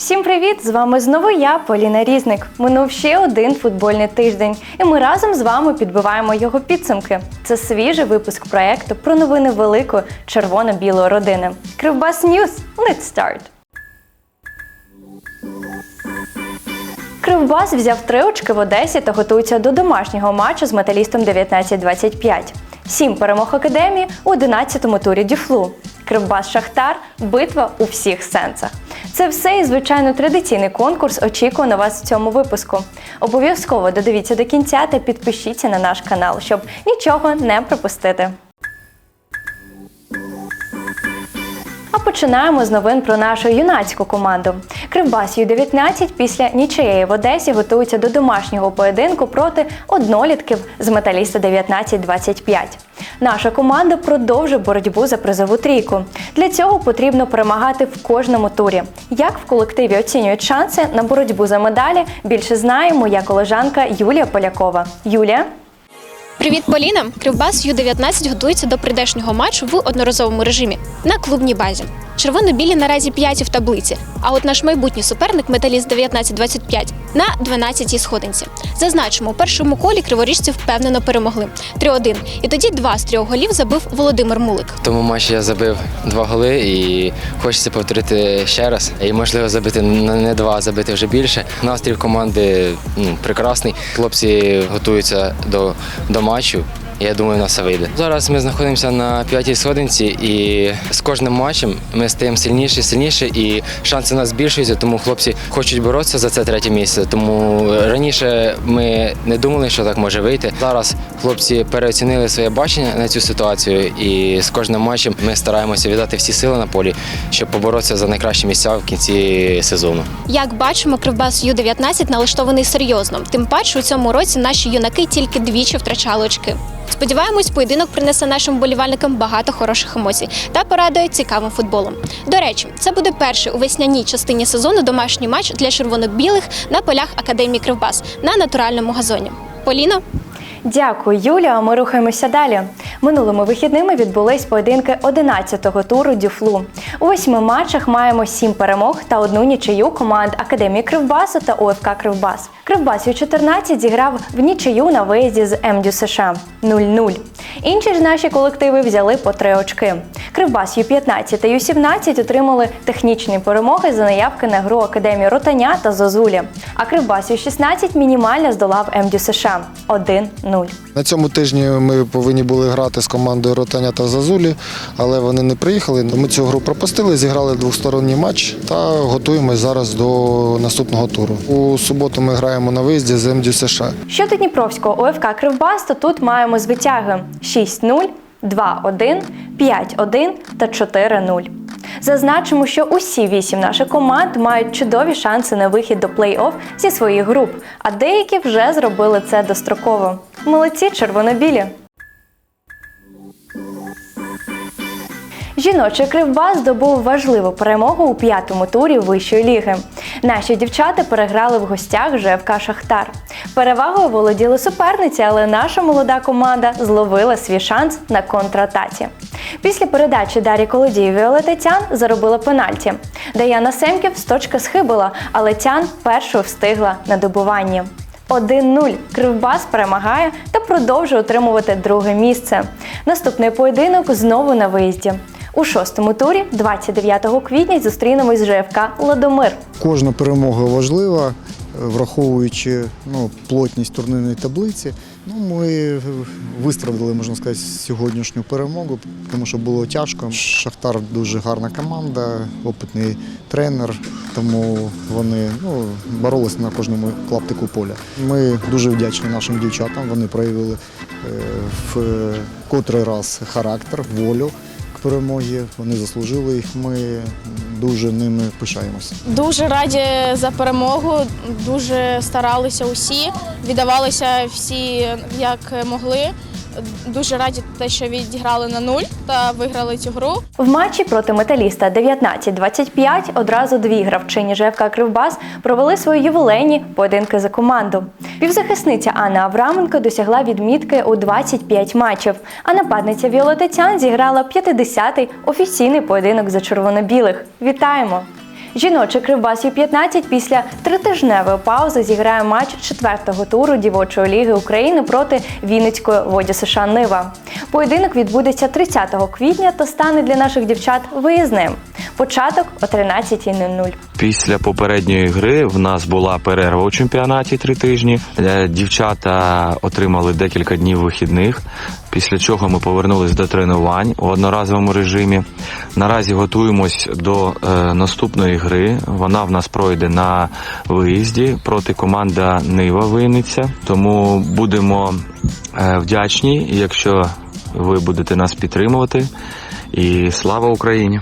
Всім привіт! З вами знову я, Поліна Різник. Минув ще один футбольний тиждень, і ми разом з вами підбиваємо його підсумки. Це свіжий випуск проекту про новини великої червоно-білої родини. Кривбас Ньюз. Let's start! Кривбас взяв три очки в Одесі та готується до домашнього матчу з металістом 19-25. Сім перемог академії у 11-му турі Дюфлу. Кривбас Шахтар битва у всіх сенсах. Це все і звичайно традиційний конкурс очікує на вас в цьому випуску. Обов'язково додивіться до кінця та підпишіться на наш канал, щоб нічого не пропустити. Починаємо з новин про нашу юнацьку команду. Кривбас Ю-19 після нічиєї в Одесі готується до домашнього поєдинку проти однолітків з металіста 19-25. Наша команда продовжує боротьбу за призову трійку. Для цього потрібно перемагати в кожному турі. Як в колективі оцінюють шанси на боротьбу за медалі, більше знає моя колежанка Юлія Полякова. Юлія? Привіт, Поліна! Кривбас Ю-19 готується до прийдешнього матчу в одноразовому режимі на клубній базі. Червоно-білі наразі п'яті в таблиці, а от наш майбутній суперник металіст 19-25 на 12-й сходинці. Зазначимо, у першому колі криворіжці впевнено перемогли 3-1. І тоді два з трьох голів забив Володимир Мулик. В тому матчі я забив два голи і хочеться повторити ще раз. І можливо забити не два, а забити вже більше. Настрій команди ну, прекрасний. Хлопці готуються до, до матчу. Я думаю, у нас все вийде. Зараз ми знаходимося на п'ятій сходинці, і з кожним матчем ми стаємо сильніше, сильніше, і шанси у нас збільшуються, тому хлопці хочуть боротися за це третє місце. Тому раніше ми не думали, що так може вийти. Зараз хлопці переоцінили своє бачення на цю ситуацію, і з кожним матчем ми стараємося віддати всі сили на полі, щоб поборотися за найкращі місця в кінці сезону. Як бачимо, Кривбас Ю-19 налаштований серйозно. Тим паче у цьому році наші юнаки тільки двічі втрачали очки. Сподіваємось, поєдинок принесе нашим болівальникам багато хороших емоцій та порадує цікавим футболом. До речі, це буде перший у весняній частині сезону домашній матч для червоно-білих на полях Академії Кривбас на натуральному газоні. Поліно, Дякую, Юля. Ми рухаємося далі. Минулими вихідними відбулись поєдинки 11-го туру Дюфлу. У восьми матчах маємо сім перемог та одну нічию команд Академії Кривбасу та ОФК Кривбас. Кривбас Ю-14 зіграв в нічию на виїзді з МДЮ США 0-0. Інші ж наші колективи взяли по три очки. Кривбас Ю-15 та Ю-17 отримали технічні перемоги за наявки на гру Академії Ротаня та Зозулі. А Кривбас Ю-16 мінімально здолав МДЮ США 1-0. На цьому тижні ми повинні були грати з командою Ротаня та Зазулі, але вони не приїхали. Ми цю гру пропустили, зіграли двосторонній матч та готуємось зараз до наступного туру. У суботу ми граємо на виїзді з МДЮ США. Щодо Дніпровського ОФК Кривбас, то тут маємо звитяги 6-0, 2-1, 5-1 та 4-0. Зазначимо, що усі вісім наших команд мають чудові шанси на вихід до плей-офф зі своїх груп, а деякі вже зробили це достроково. Молодці червоно-білі! Жіночий кривбас здобув важливу перемогу у п'ятому турі вищої ліги. Наші дівчата переграли в гостях ЖФК Шахтар. Перевагою володіли суперниці, але наша молода команда зловила свій шанс на контратаці. Після передачі Дарі Колодії Віолети Тян заробила пенальті. Даяна Семків з точки схибила, але Тян першою встигла на добуванні. 1-0. Кривбас перемагає та продовжує отримувати друге місце. Наступний поєдинок знову на виїзді. У шостому турі, 29 квітня, зустрінемось з ЖФК Ладомир. Кожна перемога важлива, враховуючи ну, плотність турнірної таблиці. Ну, ми вистрадили, можна сказати, сьогоднішню перемогу, тому що було тяжко. Шахтар дуже гарна команда, опитний тренер, тому вони ну, боролися на кожному клаптику поля. Ми дуже вдячні нашим дівчатам. Вони проявили е, в котрий раз характер, волю к перемогі. Вони заслужили їх. Ми дуже ними пишаємося. Дуже раді за перемогу, дуже старалися усі, віддавалися всі як могли. Дуже раді те, що відіграли на нуль та виграли цю гру. В матчі проти металіста 19-25 одразу дві гравчині ЖФК Кривбас провели свої ювілейні поєдинки за команду. Півзахисниця Анна Авраменко досягла відмітки у 25 матчів, а нападниця Віолета Тян зіграла 50-й офіційний поєдинок за червоно-білих. Вітаємо! Жіночий Кривбас Ю-15 після тритижневої паузи зіграє матч четвертого туру дівочої ліги України проти Вінницької воді США Нива. Поєдинок відбудеться 30 квітня та стане для наших дівчат виїзним. Початок о 13.00. Після попередньої гри в нас була перерва у чемпіонаті три тижні. Е, Дівчата отримали декілька днів вихідних. Після чого ми повернулись до тренувань у одноразовому режимі. Наразі готуємось до е, наступної гри. Вона в нас пройде на виїзді проти команда Нива Винниця. Тому будемо е, вдячні, якщо ви будете нас підтримувати. І слава Україні!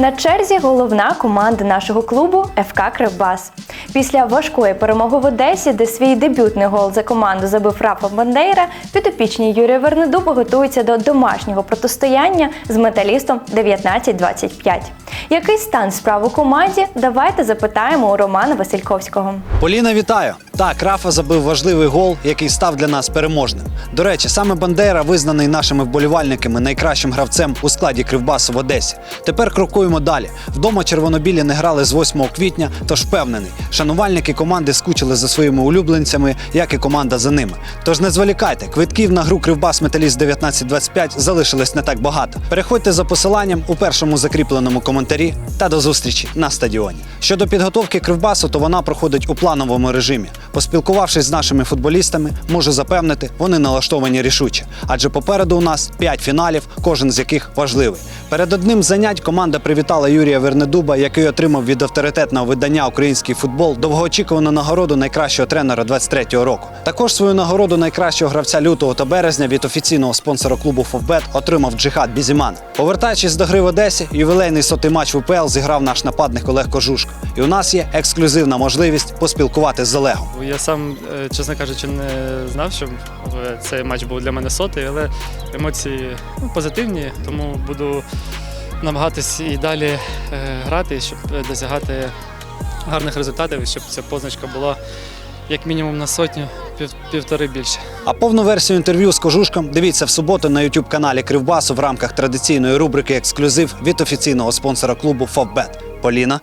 На черзі головна команда нашого клубу ФК Кривбас. Після важкої перемоги в Одесі, де свій дебютний гол за команду забив Рафа Бандейра, підопічні Юрія Вернедуба готуються до домашнього протистояння з металістом 19-25. Який стан справ у команді? Давайте запитаємо у Романа Васильковського. Поліна, вітаю! Так, Рафа забив важливий гол, який став для нас переможним. До речі, саме Бандера визнаний нашими вболівальниками найкращим гравцем у складі Кривбасу в Одесі. Тепер крокуємо далі. Вдома червонобілі не грали з 8 квітня, тож впевнений, шанувальники команди скучили за своїми улюбленцями, як і команда за ними. Тож не зволікайте, квитків на гру Кривбас Металіст 1925 залишилось не так багато. Переходьте за посиланням у першому закріпленому коментарі та до зустрічі на стадіоні. Щодо підготовки Кривбасу, то вона проходить у плановому режимі. Поспілкувавшись з нашими футболістами, можу запевнити, вони налаштовані рішуче. Адже попереду у нас 5 фіналів, кожен з яких важливий. Перед одним занять команда привітала Юрія Вернедуба, який отримав від авторитетного видання Український футбол довгоочікувану нагороду найкращого тренера 23-го року. Також свою нагороду найкращого гравця лютого та березня від офіційного спонсора клубу Фовбет отримав Джихад Бізіман. Повертаючись до гри в Одесі, ювілейний сотий матч в УПЛ зіграв наш нападник Олег Кожушко. І у нас є ексклюзивна можливість поспілкуватись з Олегом. Я сам, е, чесно кажучи, не знав, що е, цей матч був для мене сотий, але емоції ну, позитивні, тому буду намагатись і далі е, грати, щоб досягати гарних результатів, щоб ця позначка була як мінімум на сотню, пів, півтори більше. А повну версію інтерв'ю з Кожушком дивіться в суботу на youtube каналі Кривбасу в рамках традиційної рубрики Ексклюзив від офіційного спонсора клубу Фовбет. Поліна.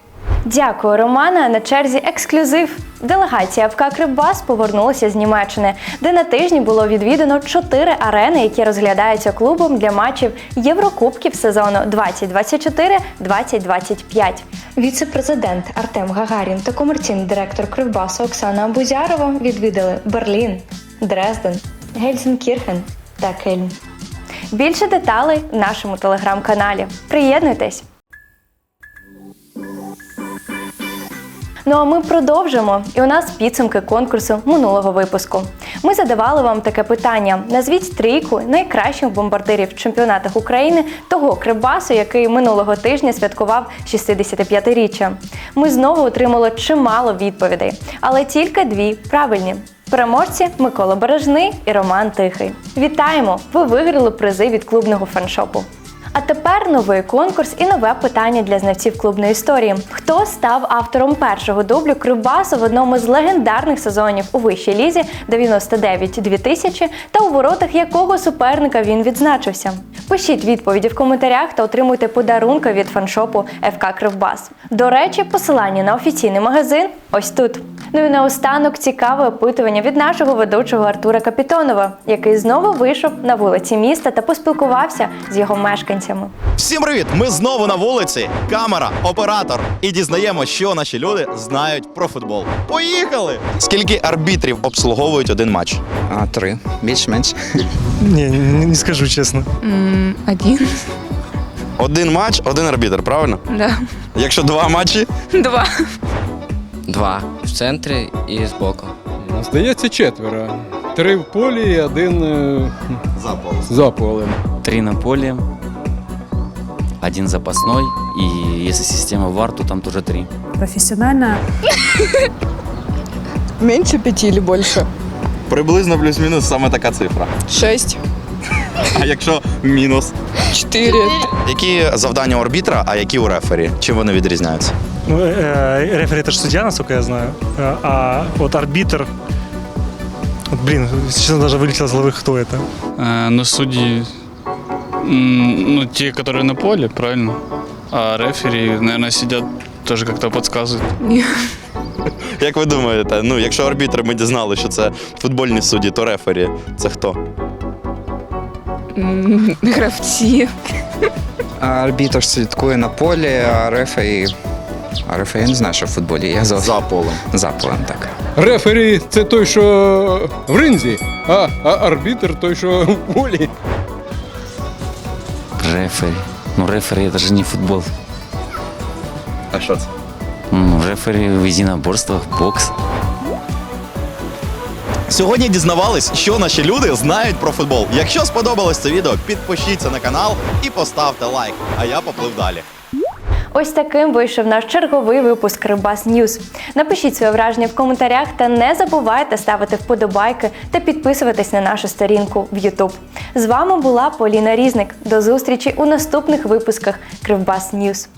Дякую, Романа. На черзі ексклюзив. Делегація ФК Кривбас повернулася з Німеччини, де на тижні було відвідано чотири арени, які розглядаються клубом для матчів Єврокубків сезону 2024-2025. Віце-президент Артем Гагарін та комерційний директор Кривбасу Оксана Абузярова відвідали Берлін, Дрезден, Гельсінкірхен та Кельн. Більше деталей в нашому телеграм-каналі. Приєднуйтесь! Ну а ми продовжимо. І у нас підсумки конкурсу минулого випуску. Ми задавали вам таке питання: назвіть трійку найкращих бомбардирів в чемпіонатах України того Кривбасу, який минулого тижня святкував 65-річчя. Ми знову отримали чимало відповідей, але тільки дві правильні. Переможці Микола Бережний і Роман Тихий. Вітаємо! Ви виграли призи від клубного фаншопу. А тепер новий конкурс і нове питання для знавців клубної історії. Хто став автором першого дублю Кривбасу в одному з легендарних сезонів у вищій лізі 99-2000 та у воротах якого суперника він відзначився? Пишіть відповіді в коментарях та отримуйте подарунки від фаншопу ФК Кривбас. До речі, посилання на офіційний магазин ось тут. Ну і наостанок цікаве опитування від нашого ведучого Артура Капітонова, який знову вийшов на вулиці міста та поспілкувався з його мешканцями. Всім привіт! Ми знову на вулиці. Камера, оператор. І дізнаємося, що наші люди знають про футбол. Поїхали! Скільки арбітрів обслуговують один матч? А, три. Більш-менш. Ні, не, не скажу чесно. Один. Один матч, один арбітр, правильно? Да. Якщо два матчі, Два. Два. В центрі і збоку. Здається, четверо. Три в полі і один е, за полем. Три на полі. Один запасной. І якщо система ВАР, то там теж три. Профессионально. Меньше пяти или больше? приблизно плюс-мінус саме така цифра. Шесть. А якщо мінус? Четыре. Які завдання у арбітра, а які у рефері? Чим вони відрізняються? Ну, э, рефери это же судья, насколько я знаю. Э, А вот арбитр. Вот, блин, честно, даже вылетело из головы, кто это. ну, судді Ну, те, которые на поле, правильно. А рефери, наверное, сидят, тоже как-то подсказывают. Як ви думаєте, ну якщо арбітри ми дізнали, що це футбольні судді, то рефері це хто? Гравці. Арбітр слідкує на полі, а рефері. а рефері я не знаю, що в футболі. Я за, За полем. за полем, так. Рефері це той, що в ринзі, а, а арбітр той, що в полі. Рефери. Ну, рефери это же не футбол. А що це? Ну, рефери в единоборствах, бокс. Сьогодні дізнавались, що наші люди знають про футбол. Якщо сподобалось це відео, підпишіться на канал і поставте лайк. А я поплив далі. Ось таким вийшов наш черговий випуск Рибас Ньюз. Напишіть своє враження в коментарях та не забувайте ставити вподобайки та підписуватись на нашу сторінку в YouTube. З вами була Поліна Різник. До зустрічі у наступних випусках Кривбас Ньюз.